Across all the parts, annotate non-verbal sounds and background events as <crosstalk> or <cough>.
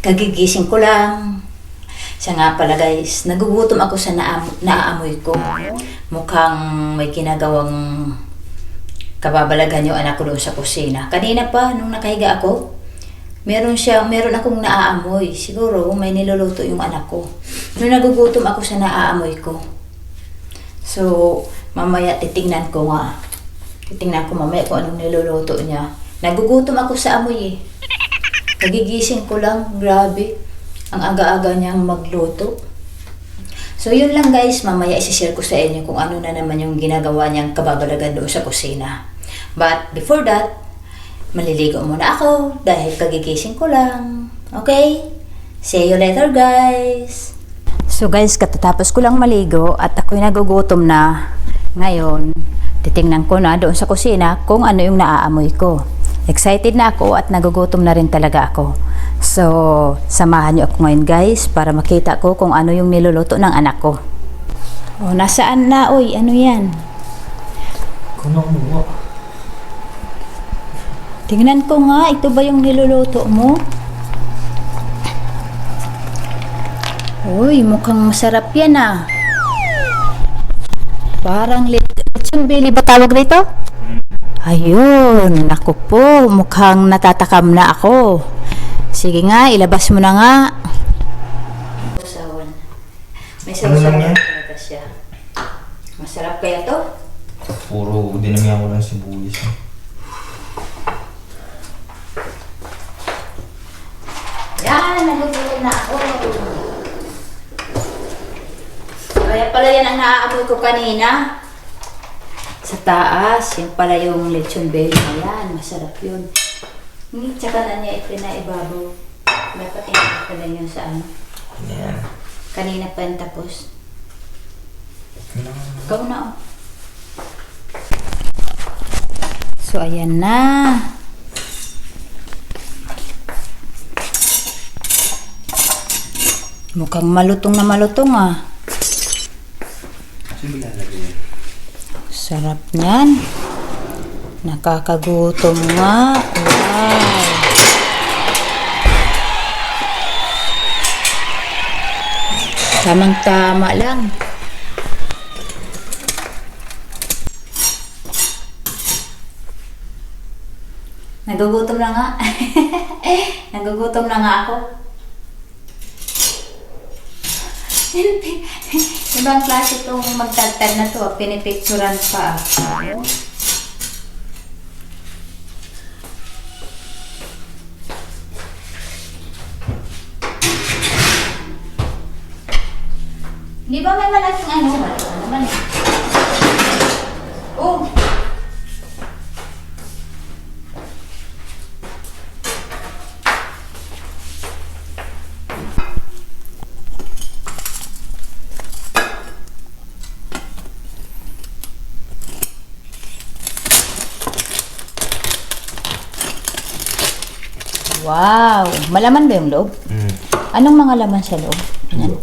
Kagigising ko lang. Siya nga pala guys, nagugutom ako sa naam- naaamoy ko. Mukhang may ginagawang kababalagan yung anak ko doon sa kusina. Kanina pa, nung nakahiga ako, meron siya, meron akong naaamoy. Siguro may niluluto yung anak ko. Nung nagugutom ako sa naaamoy ko. So, mamaya titingnan ko nga. Titingnan ko mamaya kung anong niluluto niya. Nagugutom ako sa amoy eh. Kagigising ko lang, grabe. Ang aga-aga niyang magluto. So yun lang guys, mamaya isishare ko sa inyo kung ano na naman yung ginagawa niyang kababalagan doon sa kusina. But before that, maliligo muna ako dahil kagigising ko lang. Okay? See you later guys! So guys, katatapos ko lang maligo at ako'y nagugutom na. Ngayon, titingnan ko na doon sa kusina kung ano yung naaamoy ko. Excited na ako at nagugutom na rin talaga ako. So, samahan niyo ako ngayon guys para makita ko kung ano yung niluluto ng anak ko. Oh, nasaan na? Uy, ano yan? Mo. Tingnan ko nga, ito ba yung niluluto mo? Uy, mukhang masarap yan ah. Parang lit... Lechon Billy ba tawag rito? Ayun, naku po, mukhang natatakam na ako. Sige nga, ilabas mo na nga. Usawan. May Ano lang yan? talaga siya. Masarap kaya to? Puro dinamihan ko lang sibuyas. eh. Yan, nagugutom na ako. Kaya pala yan ang naaamoy ko kanina. Sa taas, yung pala yung lechon belly na yan. Masarap yun. Hindi, tsaka na niya ipinaibabaw. Dapat yung pala yun sa ano. Yan. Kanina pa yung tapos. Ikaw na oh. So, ayan na. Mukhang malutong na malutong ah. Sino lalagay yan? Sarap niyan. Nakakagutom nga. Wow. Tamang-tama lang. Nagugutom na nga. <laughs> Nagugutom na nga ako. Ibang klase itong magtagtag na to. Pinipicturan pa. Di ba may malaking ano? Wala ka naman eh. Oh! Wow! Malaman ba yung loob? Hmm. Anong mga laman sa loob? Yan.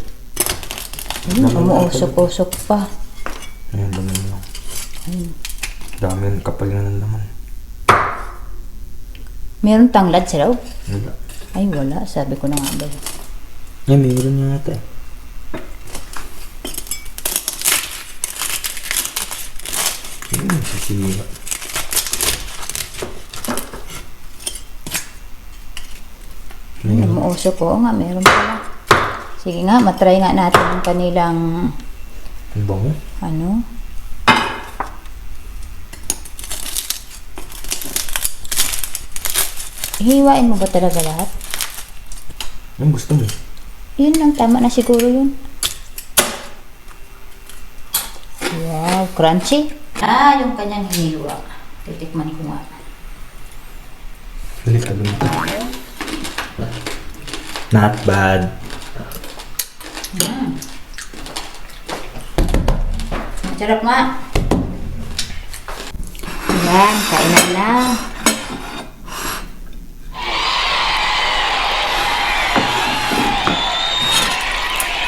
Hmm, Laman umuusok-usok pa. Ayan, laman lang. Dami yung kapal na ng laman. Meron tanglad sa loob? Wala. Ay, wala. Sabi ko na nga ba. Yan, mayroon niya ata eh. Sisira. Mayroon. Umuusok ko nga. Meron pala. Sige nga, matry nga natin ang kanilang Ang bango. ano. Hiwain mo ba talaga lahat? Ang gusto mo. Yun lang, tama na siguro yun. Wow, crunchy. Ah, yung kanyang hiniwa. Titikman ko nga. Delikado nito. Not bad. Mm. Masarap nga. Yan, kainan na.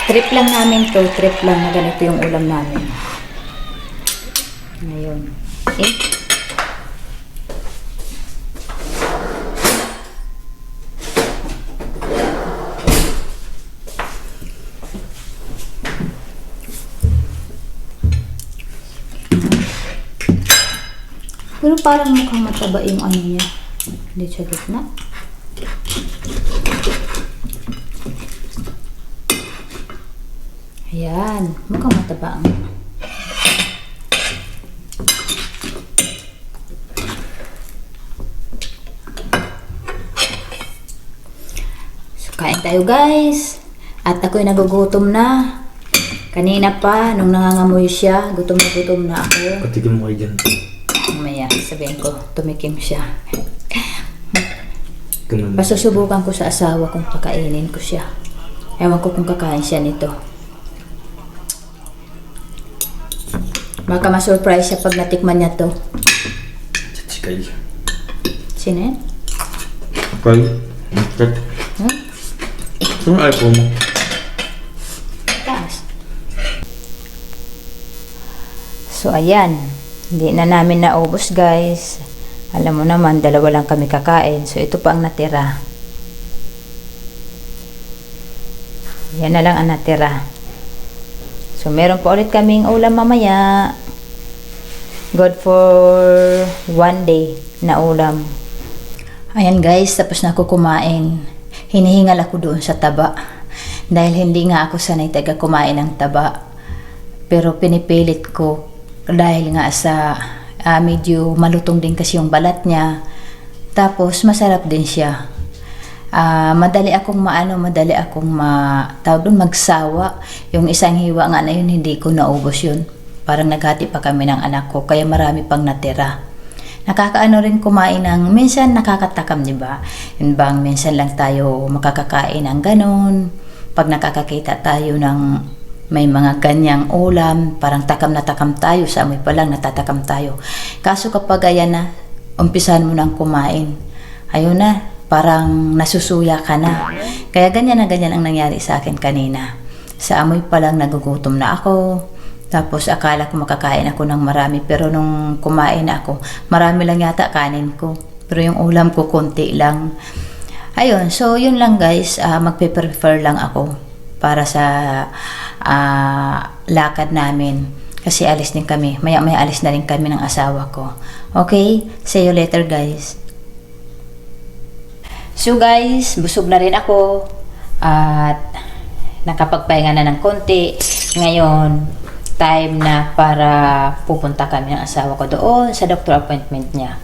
Trip lang namin to, trip lang na ganito yung ulam namin. Ngayon. Eh, Pero parang mukhang mataba yung ano niya. Dito sa gitna. Ayan. Mukhang mataba ang So, kain tayo guys. At ako'y nagugutom na. Kanina pa, nung nangangamoy siya, gutom na gutom na ako. Patikim mo kayo dyan. Mamaya, sabihin ko, tumikim siya. Ganun. Pasusubukan ko sa asawa kung pakainin ko siya. Ewan ko kung kakain siya nito. Baka ma-surprise siya pag natikman niya to. Chachikay. Sino yan? Kay? Kat? Hmm? Ang iPhone mo? Taas. So, ayan. Hindi na namin naubos, guys. Alam mo naman, dalawa lang kami kakain. So, ito pa ang natira. Yan na lang ang natira. So, meron pa ulit kaming ulam mamaya. Good for one day na ulam. Ayan guys, tapos na ako kumain. Hinihingal ako doon sa taba. Dahil hindi nga ako sanay taga kumain ng taba. Pero pinipilit ko dahil nga sa ah, medyo malutong din kasi yung balat niya. Tapos masarap din siya. Ah, madali akong maano, madali akong ma, doon, magsawa. Yung isang hiwa nga na yun, hindi ko naubos yun. Parang naghati pa kami ng anak ko, kaya marami pang natira. Nakakaano rin kumain ng, minsan nakakatakam, di ba? Yun bang minsan lang tayo makakakain ng ganun. Pag nakakakita tayo ng may mga ganyang ulam, parang takam na takam tayo, sa amoy pa lang natatakam tayo. Kaso kapag ayan na, umpisahan mo nang kumain, ayun na, parang nasusuya ka na. Kaya ganyan na ganyan ang nangyari sa akin kanina. Sa amoy pa lang nagugutom na ako. Tapos akala ko makakain ako ng marami pero nung kumain ako, marami lang yata kanin ko. Pero yung ulam ko konti lang. Ayun, so yun lang guys, ah, magpe-prefer lang ako para sa ah, lakad namin. Kasi alis din kami. Maya maya alis na rin kami ng asawa ko. Okay? See you later guys. So guys, busog na rin ako. At nakapagpahinga na ng konti. Ngayon, time na para pupunta kami ng asawa ko doon sa doctor appointment niya.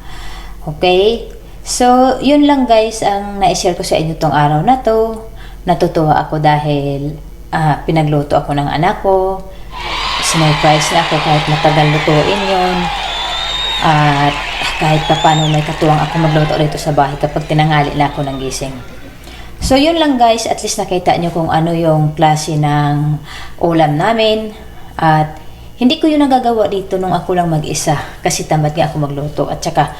Okay? So, yun lang guys ang na-share ko sa inyo tong araw na to. Natutuwa ako dahil ah, pinagluto ako ng anak ko. Sinurprise na ako kahit matagal lutuin yun. At kahit pa paano may katuwang ako magluto rito sa bahay kapag tinangali na ako ng gising. So yun lang guys, at least nakita nyo kung ano yung klase ng ulam namin. At hindi ko yun nagagawa dito nung ako lang mag-isa kasi tamad nga ako magluto at saka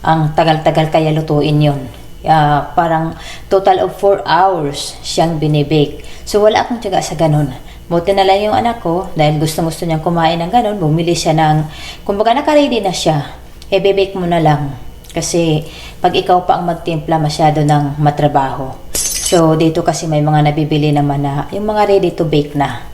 ang tagal-tagal kaya lutuin yun. Ah, parang total of 4 hours siyang binibake. So wala akong tiyaga sa ganun. Buti na lang yung anak ko dahil gusto-gusto niyang kumain ng ganun, bumili siya ng, kumbaga nakaready na siya, e bebake mo na lang. Kasi pag ikaw pa ang magtimpla, masyado ng matrabaho. So dito kasi may mga nabibili naman na yung mga ready to bake na.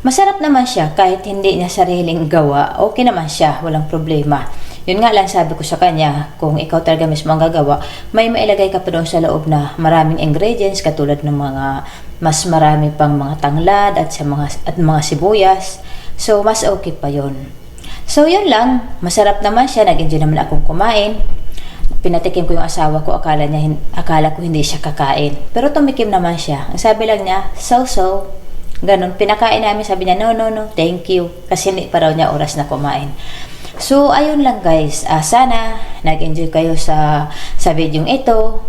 Masarap naman siya kahit hindi niya sariling gawa. Okay naman siya, walang problema. Yun nga lang sabi ko sa kanya, kung ikaw talaga mismo ang gagawa, may mailagay ka pa doon sa loob na maraming ingredients katulad ng mga mas marami pang mga tanglad at sa mga at mga sibuyas. So mas okay pa yon. So yun lang, masarap naman siya, nag-enjoy naman akong kumain. Pinatikim ko yung asawa ko, akala niya akala ko hindi siya kakain. Pero tumikim naman siya. Ang sabi lang niya, so-so. Ganon, pinakain namin, sabi niya, no, no, no, thank you. Kasi hindi pa raw niya oras na kumain. So, ayun lang guys. Ah, sana nag-enjoy kayo sa sa video ito.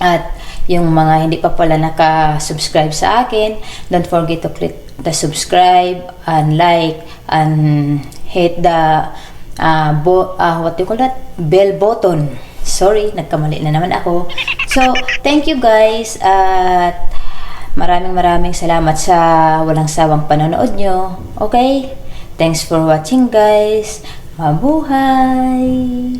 At yung mga hindi pa pala naka-subscribe sa akin, don't forget to click the subscribe and like and hit the uh, bo- uh, what you call that? Bell button. Sorry, nagkamali na naman ako. So, thank you guys at maraming maraming salamat sa walang sawang panonood nyo. Okay? Thanks for watching guys. Mabuhay!